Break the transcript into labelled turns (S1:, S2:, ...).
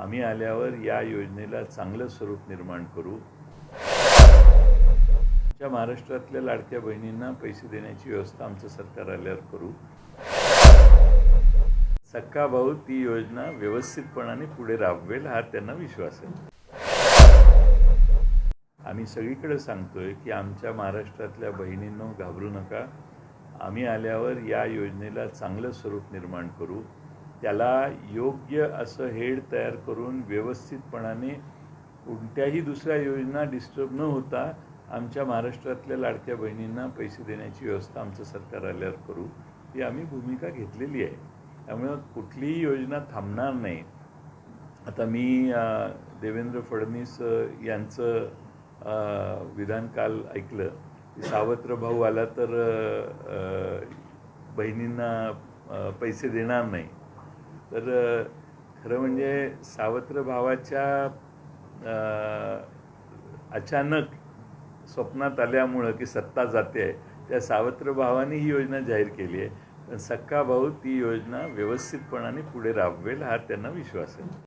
S1: आम्ही आल्यावर या योजनेला चांगलं स्वरूप निर्माण करू. आमच्या महाराष्ट्रातल्या लाडक्या बहिणींना पैसे देण्याची व्यवस्था आमचं सरकार आल्यावर करू. सक्का भाऊ ती योजना व्यवस्थितपणाने पुढे राबवेल हा त्यांना विश्वास आहे. आम्ही सगळीकडे सांगतोय की आमच्या महाराष्ट्रातल्या बहिणींनो घाबरू नका. आम्ही आल्यावर या योजनेला चांगलं स्वरूप निर्माण करू. त्याला योग्य असं हेड तयार करून व्यवस्थितपणाने कोणत्याही दुसऱ्या योजना डिस्टर्ब न होता आमच्या महाराष्ट्रातल्या लाडक्या बहिणींना पैसे देण्याची व्यवस्था आमचं सरकार आल्यावर करू ही आम्ही भूमिका घेतलेली आहे. त्यामुळं कुठलीही योजना थांबणार नाही. आता मी देवेंद्र फडणवीस यांचं विधान काल ऐकलं. की सावत्र भाऊ आला तर बहिणींना पैसे देणार नाही. तर खरं म्हणजे सावत्र भावाच्या अचानक स्वप्नात आल्यामुळं की सत्ता जाते आहे त्या सावत्र भावाने ही योजना जाहीर केली आहे. पण सक्का भाऊ ती योजना व्यवस्थितपणाने पुढे राबवेल हा त्यांना विश्वास आहे.